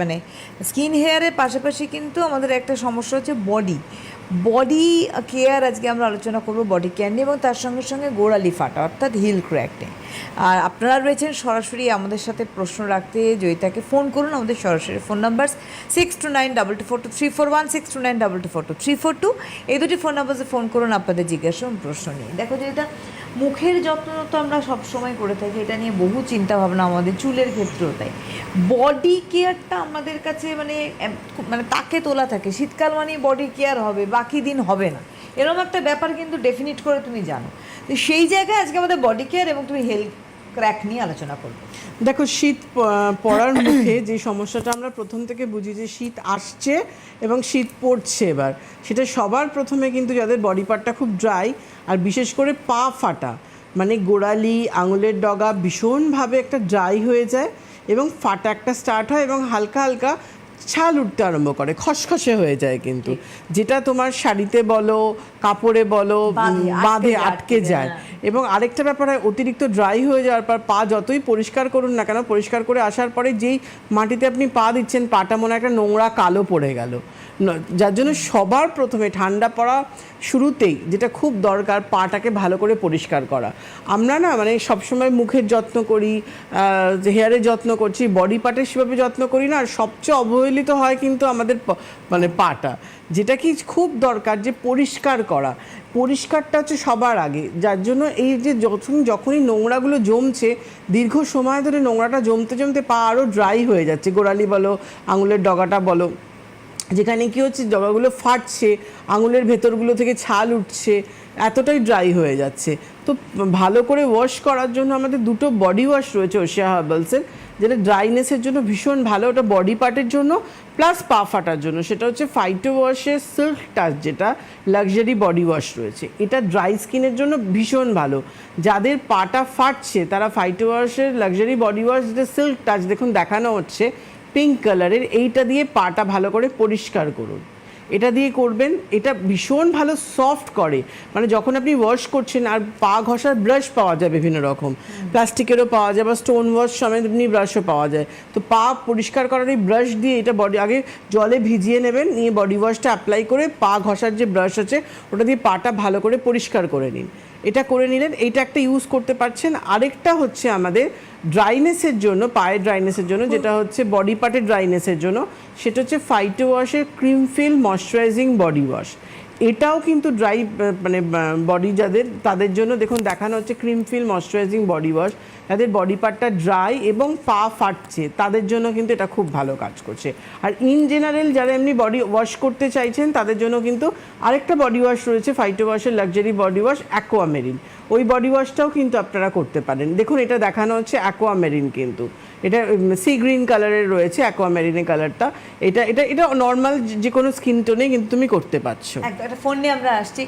মানে স্কিন হেয়ারের পাশাপাশি কিন্তু আমাদের একটা সমস্যা হচ্ছে বডি বডি কেয়ার আজকে আমরা আলোচনা করব বডি কেয়ার নিয়ে এবং তার সঙ্গে সঙ্গে গোড়ালি ফাটা, অর্থাৎ হিল ক্র্যাক নিয়ে। আর আপনারা রয়েছেন সরাসরি আমাদের সাথে প্রশ্ন রাখতে, জয়িতাকে ফোন করুন, আমাদের সরাসরি phone number six two nine double two four two three four one six two nine double two four two three four two এই দুটি ফোন নাম্বারে ফোন করুন, আপনাদের জিজ্ঞাসা প্রশ্ন নিয়ে। দেখো এটা মুখের যত্ন তো আমরা সবসময় করে থাকি, এটা নিয়ে বহু চিন্তা ভাবনা আমাদের চুলের ক্ষেত্রেও তাই। বডি কেয়ারটা আমাদের কাছে মানে মানে তাকে তোলা থাকে। শীতকাল মানেই বডি কেয়ার হবে, বাকি দিন হবে না। এরকম একটা ব্যাপার কিন্তু ডেফিনিট করে তুমি জানো। তো সেই জায়গায় আজকে আমাদের বডি কেয়ার এবং তুমি হেলথ ক্র্যাক নিয়ে আলোচনা করব। দেখো, শীত পড়ার মুখে যে সমস্যাটা আমরা প্রথম থেকে বুঝি যে শীত আসছে এবং শীত পড়ছে এবার, সেটা সবার প্রথমে কিন্তু যাদের বডি পার্টটা খুব ড্রাই আর বিশেষ করে পা ফাটা মানে গোড়ালি, আঙুলের ডগা ভীষণভাবে একটা ড্রাই হয়ে যায় এবং ফাটা একটা স্টার্ট হয় এবং হালকা হালকা ছাল উঠতে আরম্ভ করে খসখসে হয়ে যায় কিন্তু। যেটা তোমার শাড়িতে বলো কাপড়ে বলো বাঁধে, আটকে যায়, যায় এবং আরেকটা ব্যাপার হয় অতিরিক্ত ড্রাই হয়ে যাওয়ার পর পা যতই পরিষ্কার করুন না কেন পরিষ্কার করে আসার পরে যেই মাটিতে আপনি পা দিচ্ছেন পাটা মনে হয় একটা নোংরা কালো পড়ে গেল। যার জন্য সবার প্রথমে ঠান্ডা পড়া শুরুতেই যেটা খুব দরকার পাটাকে ভালো করে পরিষ্কার করা। আমরা না মানে সবসময় মুখের যত্ন করি হেয়ারের যত্ন করছি বডি পার্টের সেভাবে যত্ন করি না আর সবচেয়ে অবহেলিত হয় কিন্তু আমাদের মানে পাটা। যেটা কি খুব দরকার যে পরিষ্কার করা। পরিষ্কারটা হচ্ছে সবার আগে। যার জন্য এই যে যখন, যখনই নোংরাগুলো জমছে, দীর্ঘ সময় ধরে নোংরাটা জমতে জমতে পা আরও ড্রাই হয়ে যাচ্ছে। গোড়ালি বলো, আঙুলের ডগাটা বলো। যেখানে কি হচ্ছে, ডগাগুলো ফাটছে, আঙুলের ভেতরগুলো থেকে ছাল উঠছে, এতটাই ড্রাই হয়ে যাচ্ছে। তো ভালো করে ওয়াশ করার জন্য আমাদের দুটো বডি ওয়াশ রয়েছে ওশিয়া হার্বালসের যেটা ড্রাইনেসের জন্য ভীষণ ভালো, ওটা বডি পার্টের জন্য প্লাস পা ফাটার জন্য। সেটা হচ্ছে ফাইটো ওয়াশের সিল্ক টাচ যেটা লাক্সারি বডি ওয়াশ রয়েছে। এটা ড্রাই স্কিনের জন্য ভীষণ ভালো। যাদের পাটা ফাটছে, তারা ফাইটো ওয়াশের লাক্সারি বডি ওয়াশ যেটা সিল্ক টাচ দেখুন, দেখানো হচ্ছে পিঙ্ক কালারের এইটা দিয়ে পাটা ভালো করে পরিষ্কার করুন। এটা দিয়ে করবেন, এটা ভীষণ ভালো সফট করে। মানে যখন আপনি ওয়াশ করছেন, আর পা ঘষার ব্রাশ পাওয়া যায় বিভিন্ন রকম। প্লাস্টিকেরও পাওয়া যায়, বা স্টোন ওয়াশ সমেত এমনি ব্রাশও পাওয়া যায়। তো পা পরিষ্কার করার এই ব্রাশ দিয়ে এটা বডি আগে জলে ভিজিয়ে নেবেন, নিয়ে বডি ওয়াশটা অ্যাপ্লাই করে পা ঘষার যে ব্রাশ আছে, ওটা দিয়ে পাটা ভালো করে পরিষ্কার করে নিন। এটা করে নিলেন, এইটা একটা ইউজ করতে পারছেন। আরেকটা হচ্ছে আমাদের ড্রাইনেসের জন্য, পায়ের ড্রাইনেসের জন্য, যেটা হচ্ছে বডি পার্টের ড্রাইনেসের জন্য, সেটা হচ্ছে ফাইটো ওয়াশের cream feel moisturising body wash এটাও কিন্তু ড্রাই মানে বডি যাদের, তাদের জন্য দেখুন, দেখানো হচ্ছে cream feel moisturising body wash যাদের বডি পার্টটা ড্রাই এবং পা ফাটছে। তাদের জন্য কিন্তু এটা খুব ভালো কাজ করছে। আর ইন জেনারেল যারা এমনি বডি ওয়াশ করতে চাইছেন, তাদের জন্য কিন্তু আরেকটা বডি ওয়াশ রয়েছে ফাইটো ওয়াশের লাক্সারি বডি ওয়াশ অ্যাকোয়ামেরিন ওই বডি ওয়াশটাও কিন্তু আপনারা করতে পারেন। দেখুন, এটা দেখানো হচ্ছে অ্যাকোয়ামেরিন কিন্তু। এটা সি গ্রিন কালারের রয়েছে অ্যাকোয়ামেরিনের কালারটা এটা এটা এটা নর্মাল যে কোনো স্কিন টোনে কিন্তু তুমি করতে পারছ। একটা ফোন নিয়ে আমরা আসছি।